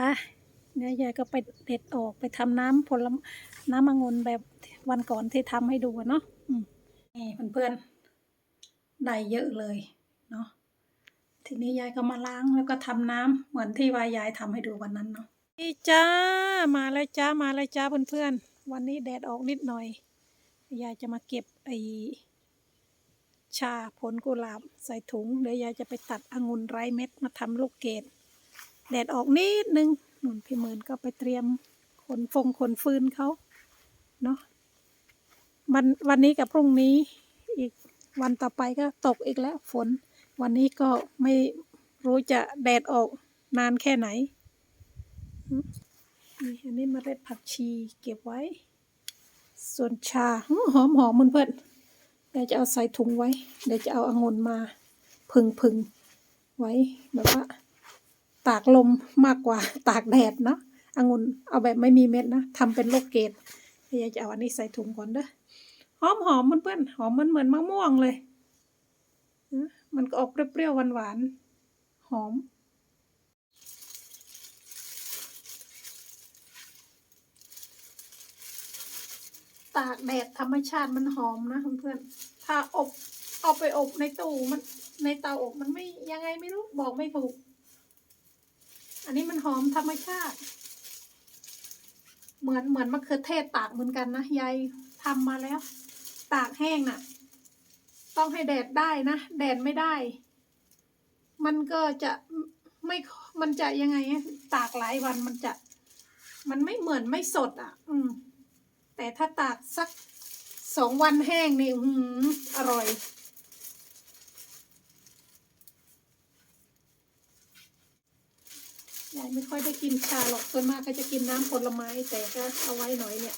ไปเนี่ยยายก็ไปเด็ดออกไปทำน้ำผลน้ำองุ่นแบบวันก่อนที่ทำให้ดูเนาะนี่เพื่อนๆได้เยอะเลยเนาะทีนี้ยายก็มาล้างแล้วก็ทำน้ำเหมือนที่วายายทำให้ดูวันนั้นเนาะนี่จ้ามาแล้วจ้ามาแล้วจ้าเพื่อนๆวันนี้แดดออกนิดหน่อยยายจะมาเก็บไอชาผลกุหลาบใส่ถุงเดี๋ยวยายจะไปตัดองุ่นไร้เม็ดมาทำลูกเกด แดดออกนิดนึงหนุนพี่หมื่นก็ไปเตรียมขนฟงขนฟืนเขาเนาะวันวันนี้กับพรุ่งนี้อีกวันต่อไปก็ตกอีกแล้วฝน วันนี้ก็ไม่รู้จะแดดออกนานแค่ไหนนี่อันนี้เมล็ดผักชีเก็บไว้ ส่วนชาอื้อหอมหอมเพื่อนเดี๋ยวจะเอาใส่ถุงไว้ เดี๋ยวจะเอาอางุ่นมา พึงพึงๆไว้แบบว่าากลมมากกว่าตากแดดเนาะองุ่นเอาแบบไม่มีเม็ดนะทำเป็นลูกเกดเดี๋ยวจะเอาอันนี้ใส่ถุงก่อนเด้อหอมหอมเพื่อนๆหอมมันเหมือนมะม่วงเลยมันก็ออกเปรี้ยวๆหวานๆหอมตากแดดธรรมชาติมันหอมนะเพื่อนๆถ้าอบเอาไปอบในตู้มันในเตาอบมันไม่ยังไงไม่รู้บอกไม่ถูก อันนี้มันหอมธรรมชาติ เหมือนเหมือนมะเขือเทศตากเหมือนกันนะยายทำมาแล้ว ตากแห้งน่ะ ต้องให้แดดได้นะ แดดไม่ได้ มันก็จะไม่มันจะยังไง ตากหลายวันมันจะ มันไม่เหมือนไม่สดอะ อืม แต่ถ้าตากสักสองวันแห้งนี่อื้อหืออร่อย ยายไม่ค่อยได้กินชาหรอกส่วนมากก็จะกินน้ำผลไม้ แต่ก็เอาไว้หน่อยเนี่ย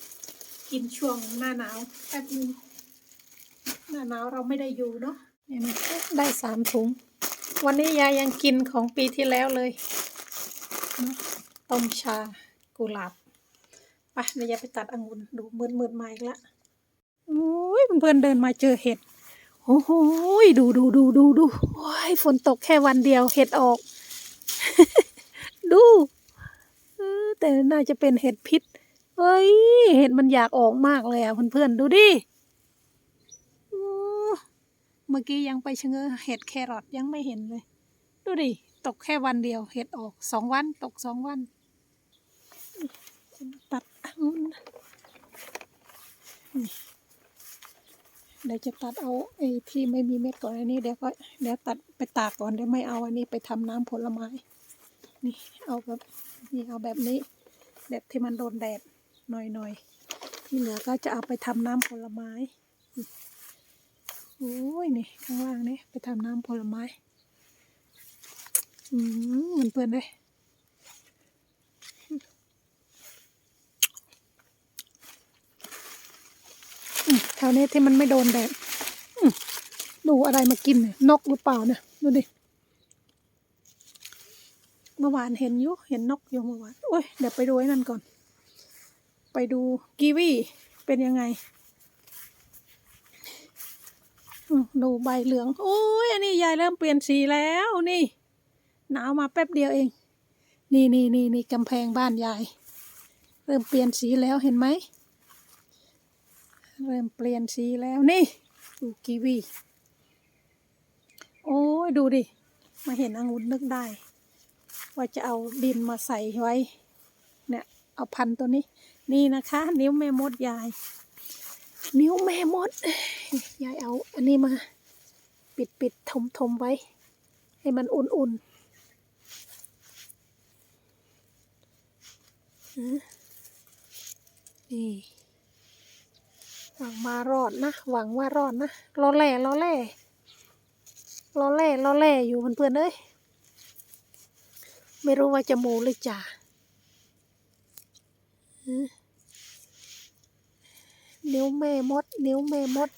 กินช่วงหน้าหนาวแป๊บนึงหน้าหนาวเราไม่ได้อยู่เนาะเนี่ยได้สามถุง วันนี้ยายยังกินของปีที่แล้วเลยต้มชากุหลาบไปเดี๋ยวไปตัดองุ่นดูมืดมืดๆมาอีกละโอ้ยเพื่อนๆเดินมาเจอเห็ดโอ้โหดูดูดูดูดูโอ้ยฝนตกแค่วันเดียวเห็ดออก ดูเออ แต่น่าจะเป็นเห็ดพิษเฮ้ย เห็ดมันอยากออกมากเลยอะเพื่อนๆดูดิเมื่อกี้ยังไปชะเง้อเห็ดแครอทยังไม่เห็นเลย ดูดิ ตกแค่วันเดียว เห็ดออกสองวัน ตกสองวัน ตัดองุ่นเดี๋ยวจะตัดเอาไอ้ที่ไม่มีเม็ดก่อนอันนี้เดี๋ยวก็เดี๋ยวตัดไปตากก่อนเดี๋ยวไม่เอาอันนี้ไปทำน้ำผลไม้ นี่เอาแบบ นี่เอาแบบนี้ แบบที่มันโดนแดดหน่อยๆ ที่เหลือก็จะเอาไปทำน้ำผลไม้โอ้ยนี่ข้างล่างนี่ไปทำน้ำผลไม้ อืมเหมือนเพื่อนเลยแถวนี้ที่มันไม่โดนแดดดูอะไรมากินเนี่ยนกหรือเปล่าเนี่ยดูดิ เมื่อวานเห็นอยู่เห็นนกอยู่เมื่อวานโอ้ยเดี๋ยวไปดูไอ้นั่นก่อน ไปดูกีวีเป็นยังไงดูใบเหลืองโอ้ยอันนี้ยายเริ่มเปลี่ยนสีแล้วนี่ หนาวมาแป๊บเดียวเอง นี่นี่นี่นี่กำแพงบ้านยาย เริ่มเปลี่ยนสีแล้วเห็นไหมเริ่มเปลี่ยนสีแล้วนี่ดูกีวีโอ้ยดูดิ มาเห็นองุ่นนึกได้ ว่าจะเอาดินมาใส่ไว้ เนี่ยเอาพันตัวนี้ นี่นะคะ นิ้วแม่มดยาย นิ้วแม่มดยายเอาอันนี้มา ปิดปิดทมทมไว้ ให้มันอุ่นๆนะนี่หวังมารอดนะ หวังว่ารอดนะรอแหล่รอแหล่รอแหล่รอแหล่อยู่เพื่อนๆเอ้ย ไม่รู้ว่าจะโมหรือจ่าฮะนิ้วแม่มด นิ้วแม่มด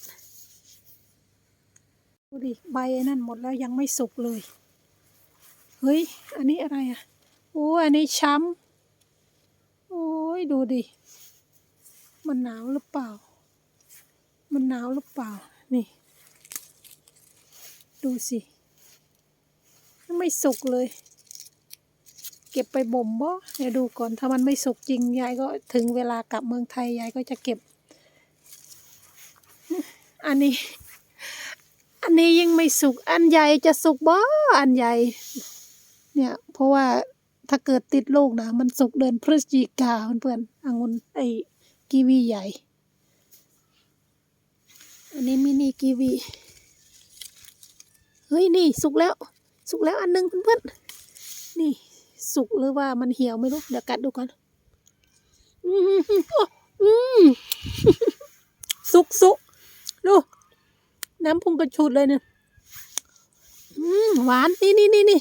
ดูดิ ใบนั่นหมดแล้วยังไม่สุกเลย เฮ้ย อันนี้อะไรอะ โอ้อันนี้ช้ำ โอ้ย ดูดิ มันหนาวหรือเปล่า มันหนาวหรือเปล่า นี่ ดูสิยังไม่สุกเลย เก็บไปบ่มบ่เดี๋ยวดูก่อนถ้ามันไม่สุกจริงยายก็ถึงเวลากลับเมืองไทยยายก็จะเก็บ อันนี้ อันนี้ยังไม่สุก อันใหญ่จะสุกบ่อันใหญ่ เนี่ย เพราะว่าถ้าเกิดติดลูกนะมันสุกเดือนพฤศจิกาเพื่อนๆองุ่นไอ้กีวีใหญ่ อันนี้มินิกีวีเฮ้ยนี่สุกแล้ว สุกแล้วอันหนึงเพื่อนๆนี่ สุกหรือว่ามันเหี่ยวไม่รู้ เดี๋ยวกัดดูก่อนอืมสุกสุกดู น้ำพุงกระชุดเลยเนี่ยหวาน นี่นี่นี่นี่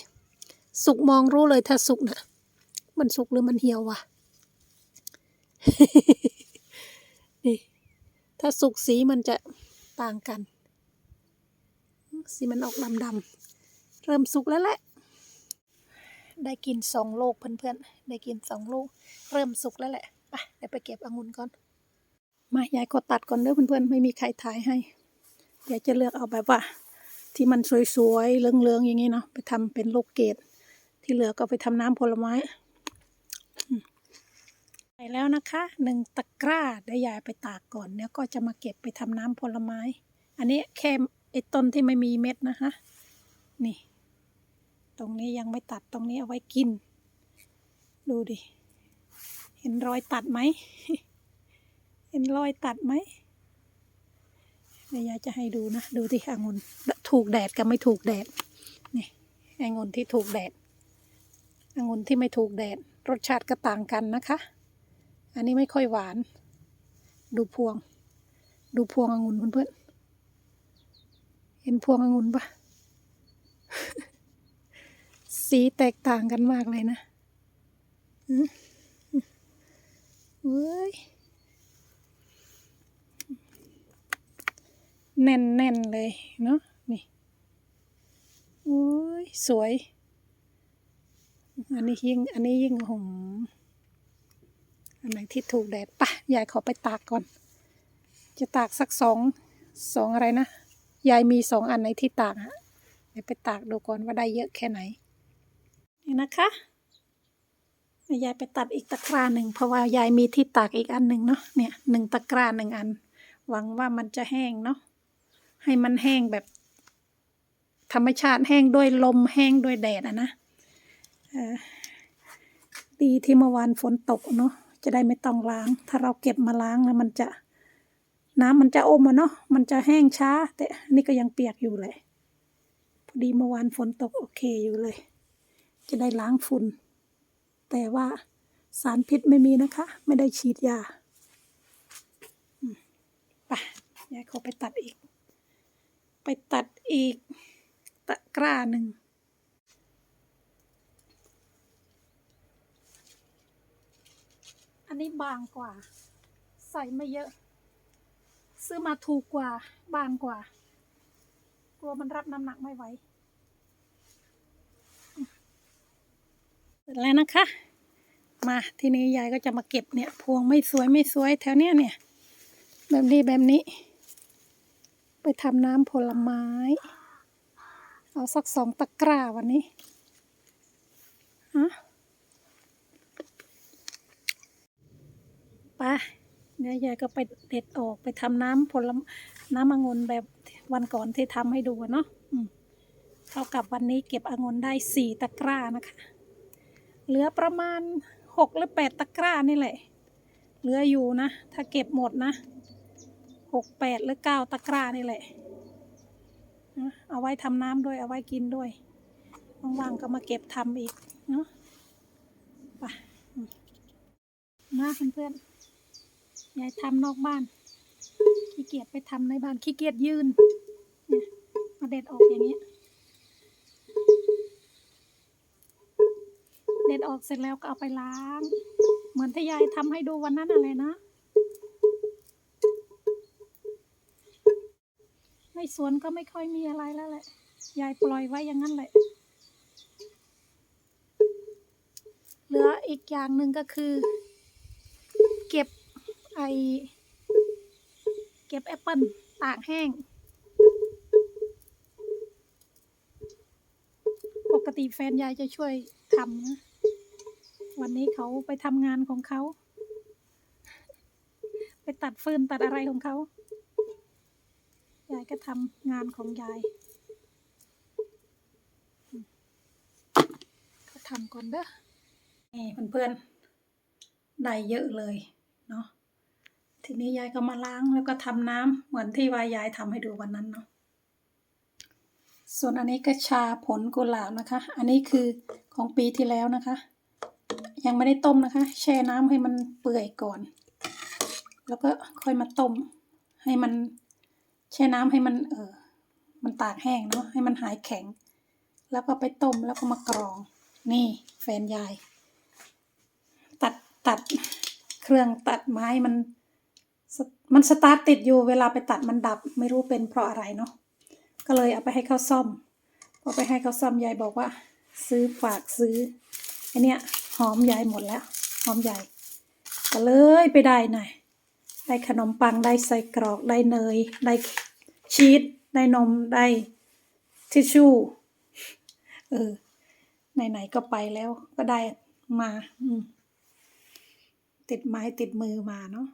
สุกมองรู้เลยถ้าสุกนะมันสุกหรือมันเหี่ยววะนี่ ถ้าสุกสีมันจะต่างกัน สีมันออกดำๆเริ่มสุกแล้วแหละ ได้กินสองลูกเพื่อนๆ ได้กินสองลูก เริ่มสุกแล้วแหละไปเดี๋ยวไปเก็บองุ่นก่อน มายายก็ตัดก่อนเด้อเพื่อนๆ ไม่มีใครถ่ายให้ เดี๋ยวจะเลือกเอาแบบว่า ที่มันสวยๆ เลืองๆ อย่างนี้เนาะ ไปทำเป็นลูกเกด ที่เหลือก็ไปทำน้ำผลไม้ไปแล้วนะคะหนึ่งตะกร้าเดี๋ยวยายไปตากก่อนเดี๋ยวก็จะมาเก็บไปทำน้ำผลไม้ อันนี้แค่ไอ้ต้นที่ไม่มีเม็ดนะคะ นี่ ตรงนี้ยังไม่ตัดตรงนี้เอาไว้กิน ดูดิ เห็นรอยตัดไหม เห็นรอยตัดไหมเดี๋ยวยายจะให้ดูนะ ดูที่องุ่นถูกแดดกับไม่ถูกแดด นี่องุ่นที่ถูกแดดองุ่นที่ไม่ถูกแดด รสชาติก็ต่างกันนะคะ อันนี้ไม่ค่อยหวาน ดูพวง ดูพวงองุ่นเพื่อนๆเห็นพวงองุ่นปะ สีแตกต่างกันมากเลยนะอืมเว้ยแน่นๆเลยเนาะนี่โอ้ยสวย อันนี้ยิ่งอันนี้ยิ่งหอมอันไหนที่ถูกแดดปะยายขอไปตากก่อน จะตากสักสองสองอะไรนะ ยายมีสองอันไหนที่ตากอะเดี๋ยวไปตากดูก่อนว่าได้เยอะแค่ไหน นี่นะคะยายไปตัดอีกตะกร้าหนึ่งเพราะว่ายายมีที่ตากอีกอันหนึ่งเนาะเนี่ยหนึ่งตะกร้าหนึ่งอัน หวังว่ามันจะแห้งเนาะให้มันแห้งแบบ ธรรมชาติแห้งด้วยลมแห้งด้วยแดดอะนะดีที่เมื่อวานฝนตกเนาะจะได้ไม่ต้องล้าง ถ้าเราเก็บมาล้างแล้วมันจะน้ำมันจะอมอะเนาะมันจะแห้งช้า แต่นี่ก็ยังเปียกอยู่เลยพอดีเมื่อวานฝนตกโอเคอยู่เลย จะได้ล้างฝุ่น แต่ว่าสารพิษไม่มีนะคะ ไม่ได้ฉีดยาอืมไปยายขอไปตัดอีก ไปตัดอีก ตะกร้าหนึ่งอันนี้บางกว่า ใส่ไม่เยอะ ซื้อมาถูกกว่า บางกว่า กลัวมันรับน้ำหนักไม่ไหว เสร็จแล้วนะคะ มาทีนี้ยายก็จะมาเก็บเนี่ย พวงไม่สวยไม่สวยแถวเนี้ยเนี่ย แบบนี้แบบนี้ ไปทำน้ำผลไม้ เอาสักสองตะกร้าวันนี้ฮะไปเดี๋ยวยายก็ไปเด็ดออกไปทำน้ำผลน้ำองุ่นแบบวันก่อนที่ทำให้ดูเนาะเท่ากับวันนี้เก็บองุ่นได้สี่ตะกร้านะคะ เหลือประมาณหกหรือแปดตะกร้านี่แหละ เหลืออยู่นะ ถ้าเก็บหมดนะหกแปดหรือเก้าตะกร้านี่แหละ เอาไว้ทำน้ำด้วย เอาไว้กินด้วย ว่างๆก็มาเก็บทำอีกเนาะไปมมาเพื่อนๆยายทำนอกบ้าน ขี้เกียจไปทำในบ้าน ขี้เกียจยืนเนี่ยมาเด็ดออกอย่างเงี้ย เด็ดออกเสร็จแล้วก็เอาไปล้าง เหมือนที่ยายทำให้ดูวันนั้นอะไรนะ ในสวนก็ไม่ค่อยมีอะไรแล้วแหละ ยายปล่อยไว้อย่างนั้นแหละ เหลืออีกอย่างหนึ่งก็คือ เก็บไอเก็บแอปเปิลตากแห้งปกติแฟนยายจะช่วยทำนะันนี้เขาไปทำงานของเขา ไปตัดฟืนตัดอะไรของเขา ยายก็ทำงานของยายอืมก็ทำก่อนเด้อนี่เพื่อนๆได้เยอะเลยเนาะทีนี้ยายก็มาล้างแล้วก็ทำน้ำเหมือนที่วายยายทำให้ดูวันนั้นเนาะส่วนอันนี้ก็ชาผลกุหลาบนะคะ อันนี้คือของปีที่แล้วนะคะ ยังไม่ได้ต้มนะคะ แช่น้ำให้มันเปื่อยก่อน แล้วก็ค่อยมาต้ม ให้มันแช่น้ำให้มันเออมันตากแห้งเนาะให้มันหายแข็ง แล้วก็ไปต้มแล้วก็มากรอง นี่แฟนยาย ตัดตัดเครื่องตัดไม้มัน มันสตาร์ทติดอยู่เวลาไปตัดมันดับไม่รู้เป็นเพราะอะไรเนาะก็เลยเอาไปให้เขาซ่อมพอไปให้เขาซ่อมยายบอกว่า ซื้อฝากซื้อไอเนี้ย หอมใหญ่หมดแล้ว หอมใหญ่ก็เลยไปได้หน่อยได้ขนมปังได้ใส่กรอกได้เนย ได้ชีสได้นมได้ทิชชู่เออไหนๆก็ไปแล้วก็ได้มาอืติดไม้ติดมือมาเนาะ